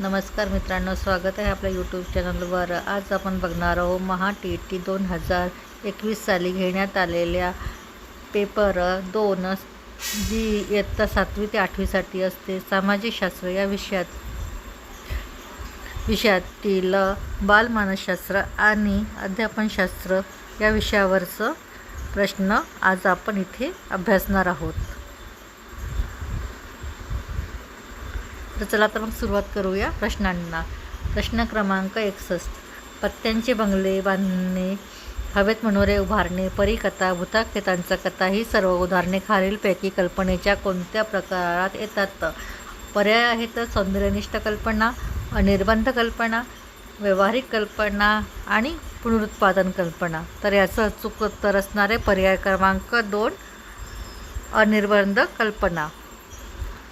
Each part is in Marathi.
नमस्कार मित्रांनो स्वागत आहे आपल्या यूट्यूब चॅनलवर आज आपण बघणार आहोत महा टी टी दोन हजार एकवीस साली घेण्यात आलेल्या पेपर दोन जी इयत्ता सातवी ते आठवीसाठी असते. सामाजिकशास्त्र या विषयात विषयातील बालमानसशास्त्र आणि अध्यापनशास्त्र या विषयावरचं प्रश्न आज आपण इथे अभ्यासणार आहोत. तर चला तर मग सुरुवात करूया प्रश्नांना. प्रश्न क्रमांक एकसष्ट. पत्त्यांचे बंगले बांधणे हवेत मनोरे उभारणे परिकथा भूताखेतांचा कथा ही सर्व उदाहरणे खालीलपैकी कल्पनेच्या कोणत्या प्रकारात येतात? पर्याय आहेत सौंदर्यनिष्ठ कल्पना अनिर्बंध कल्पना व्यावहारिक कल्पना आणि पुनरुत्पादन कल्पना. तर याचं अचूक उत्तर असणारे पर्याय क्रमांक दोन अनिर्बंध कल्पना.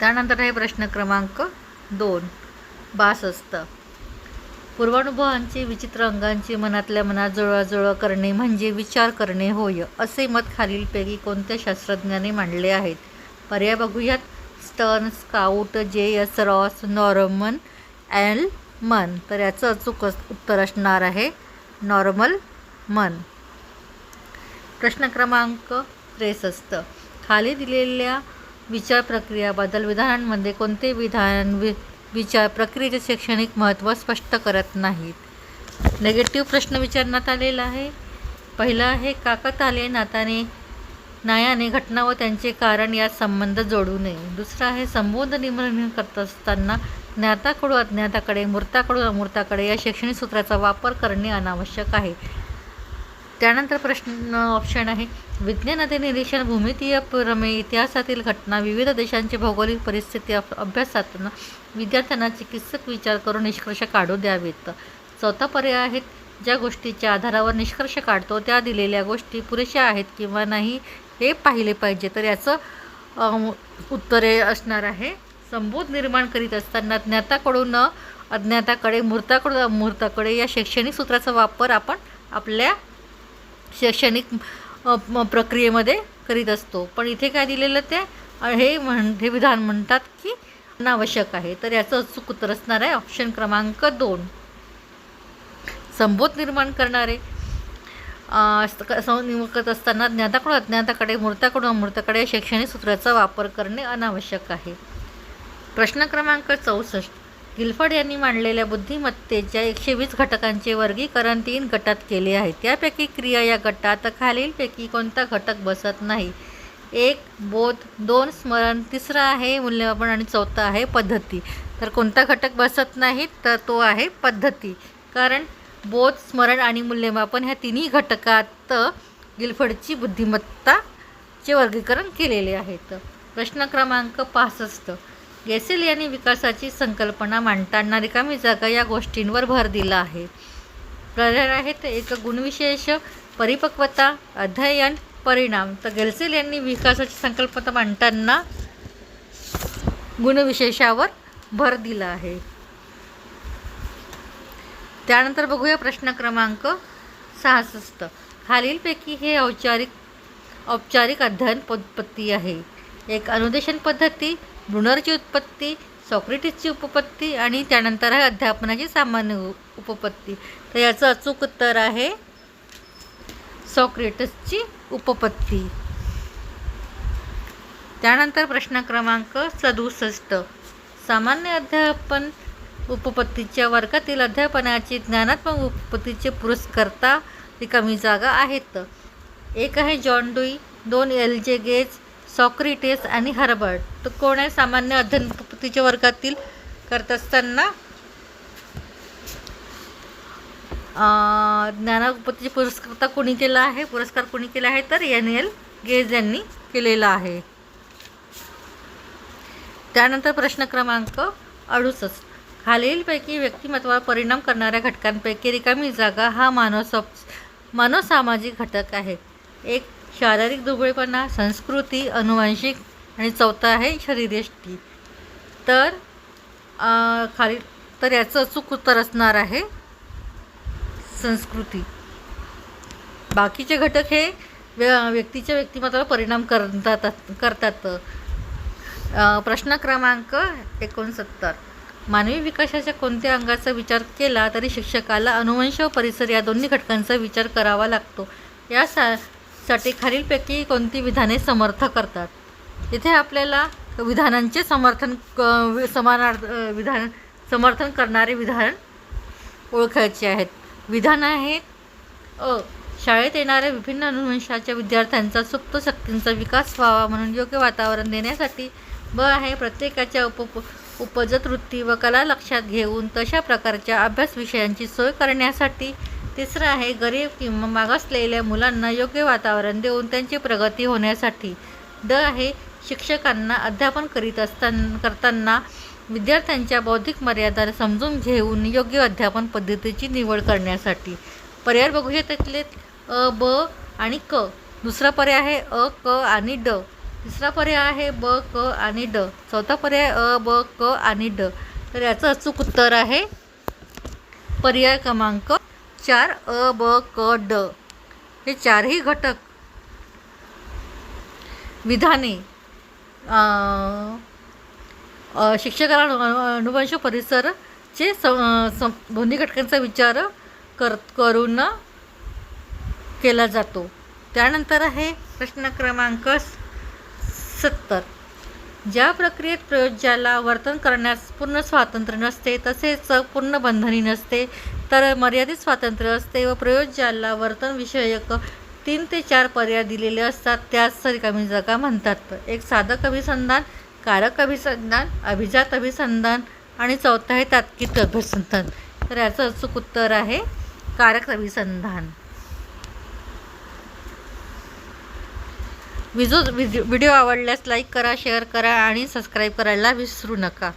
त्यानंतर आहे प्रश्न क्रमांक दोन बासष्ट. पूर्वानुभवांची विचित्र अंगांची मनातल्या मनात जुळवाजुळव करणे म्हणजे विचार करणे होय असे मत खालीलपैकी कोणत्या शास्त्रज्ञाने मांडले आहेत? पर्याय बघूयात. Stern Scout J S Ross Norman L Munn. तर याचं अचूक उत्तर असणार आहे नॉर्मल मन. प्रश्न क्रमांक त्रेसष्ट. खाली दिलेल्या विचार प्रक्रिया बदल विधानांमध्ये कोणते विधान वि विचार प्रक्रियेचे शैक्षणिक महत्त्व स्पष्ट करत नाहीत? नेगेटिव्ह प्रश्न विचारण्यात आलेला आहे. पहिला आहे काकतालीय नाताने न्यायाने घटना व त्यांचे कारण यात संबंध जोडू नये. दुसरा आहे संबोध निमरण करत असताना ज्ञाताकडून अज्ञाताकडे मूर्ताकडून अमूर्ताकडे या शैक्षणिक सूत्राचा वापर करणे अनावश्यक आहे. त्यानंतर प्रश्न ऑप्शन आहे. विज्ञानातील निरीक्षण भूमितीय प्रमेय इतिहासातील घटना विविध देशांची भौगोलिक परिस्थिती अभ- अभ्यासातून विद्यार्थ्यांना चिकित्सक विचार करून निष्कर्ष काढू द्यावेत. चौथा पर्याय आहेत ज्या गोष्टीच्या आधारावर निष्कर्ष काढतो त्या दिलेल्या गोष्टी पुरेशा आहेत किंवा नाही हे पाहिले पाहिजे. तर याचं उत्तरे असणार आहे. संबोध निर्माण करीत असताना ज्ञाताकडून अज्ञाताकडे मूर्ताकडून मूर्ताकडे या शैक्षणिक सूत्राचा वापर आपण आपल्या शैक्षणिक प्रक्रियेमध्ये करीत असतो. पण इथे काय दिलेलं ते हे म्हण हे विधान म्हणतात की अनावश्यक आहे. तर याचं अचूक उत्तर असणार आहे ऑप्शन क्रमांक दोन. संबोध निर्माण करणारे. निवडत असताना ज्ञाताकडून अज्ञाताकडे मूर्ताकडून अमूर्ताकडे शैक्षणिक सूत्राचा वापर करणे अनावश्यक आहे. प्रश्न क्रमांक चौसष्ट. गिलफर्ड यांनी मांडलेल्या बुद्धिमत्तेच्या एकशे वीस घटकांचे वर्गीकरण तीन गटात केले आहे. त्यापैकी क्रिया या गटात खालीलपैकी कोणता घटक बसत नाही? एक बोध. दोन स्मरण. तिसरा आहे मूल्यमापन आणि चौथा आहे पद्धती. तर कोणता घटक बसत नाही तर तो आहे पद्धती. कारण बोध स्मरण आणि मूल्यमापन ह्या तिन्ही घटकात गिलफडची बुद्धिमत्ताचे वर्गीकरण केलेले आहेत. प्रश्न क्रमांक पासष्ट. गेसेल यांनी विकासाची संकल्पना मांडताना रिकामी जागा या गोष्टींवर भर दिला आहे. पर्याय आहेत एक गुणविशेष परिपक्वता अध्ययन परिणाम. तर गेलसेल यांनी विकासाची संकल्पना मांडताना गुणविशेषावर भर दिला आहे. त्यानंतर बघूया प्रश्न क्रमांक सहासष्ट. खालीलपैकी हे औपचारिक औपचारिक अध्ययन पद्धती आहे. एक अनुदेशन पद्धती ब्रुनरची उत्पत्ती सॉक्रेटिसची उपपत्ती आणि त्यानंतर आहे अध्यापनाची सामान्य उपपत्ती. तर याचं अचूक उत्तर आहे सॉक्रेटसची उपपत्ती. त्यानंतर प्रश्न क्रमांक सदुसष्ट. सामान्य अध्यापन उपपत्तीच्या वर्गातील अध्यापनाची ज्ञानात्मक उपपत्तीचे पुरस्कर्ता रिकामी जागा आहेत. एक आहे जॉन डुई दोन एल जे गेज सॉक्रिटेस आणि हर्बर्ट तर कोण आहे सामान्य अध्ययनपतीच्या वर्गातील करत असताना? ज्ञानपतीचे ज्ञानोपत्तीचे पुरस्कर्ता कोणी केला आहे? पुरस्कार कोणी केला आहे? तर एन एल गेज यांनी केलेला आहे. त्यानंतर प्रश्न क्रमांक अडुसष्ट. खालीलपैकी व्यक्तिमत्वावर परिणाम करणाऱ्या घटकांपैकी रिकामी जागा हा मानव सप मानव सामाजिक घटक आहे. एक शारीरिक दुबळेपणा संस्कृती अनुवांशिक आणि चौथा आहे शरीरयष्टी तर खाली तर याचं अचूक उत्तर असणार आहे संस्कृती. बाकीचे घटक हे व्य व्यक्तीच्या व्यक्तिमत्वावर परिणाम करतात करतात. प्रश्न क्रमांक एकोणसत्तर. मानवी विकासाच्या कोणत्या अंगाचा विचार केला तरी शिक्षकाला अनुवंश व परिसर या दोन्ही घटकांचा विचार करावा लागतो. या सा साठी खालीलपैकी कोणती विधाने समर्थ करतात? इथे आपल्याला विधानांचे समर्थन क समानार्थ विधान समर्थन करणारे विधान ओळखायचे आहेत. विधान आहेत अ शाळेत येणाऱ्या विभिन्न अनुवंशाच्या विद्यार्थ्यांचा सुप्त शक्तींचा विकास व्हावा म्हणून योग्य वातावरण देण्यासाठी ब आहे प्रत्येकाच्या उप उपजत वृत्ती व कला लक्षात घेऊन तशा प्रकारच्या अभ्यास विषयांची सोय करण्यासाठी तिसरं आहे गरीब किंवा मागासलेल्या मुलांना योग्य वातावरण देऊन त्यांची प्रगती होण्यासाठी. ड आहे शिक्षकांना अध्यापन करीत असताना करताना विद्यार्थ्यांच्या बौद्धिक मर्यादा समजून घेऊन योग्य अध्यापन पद्धतीची निवड करण्यासाठी. पर्याय बघूया त्यातले अ ब आणि क. दुसरा पर्याय आहे अ क आणि ड. तिसरा पर्याय आहे ब क आणि ड. चौथा पर्याय अ ब क आणि ड. तर याचं अचूक उत्तर आहे पर्याय क्रमांक चार अ ब क ड. हे चारही घटक विधाने शिक्षकाला अनु- अनुवंश परिसरचे स सं दोन्ही घटकांचा विचार कर करून केला जातो. त्यानंतर आहे प्रश्न क्रमांक सत्तर. ज्या प्रक्रियेत प्रयोज्याला वर्तन करण्यास पूर्ण स्वातंत्र्य नसते तसेच पूर्ण बंधनी नसते तर मर्यादित स्वातंत्र्य असते व प्रयोज्याला वर्तनविषयक तीन ते चार पर्याय दिलेले असतात त्याच रिकामी जगा म्हणतात. एक साधक अभिसंधान कारक अभिसंधान अभिजात अभिसंधान आणि चौथं आहे तात्किक अभिसंधान. तर याचं अचूक उत्तर आहे कारक अभिसंधान. विजो व्हिडिओ आवडल्यास लाईक करा शेअर करा आणि सबस्क्राईब करायला विसरू नका.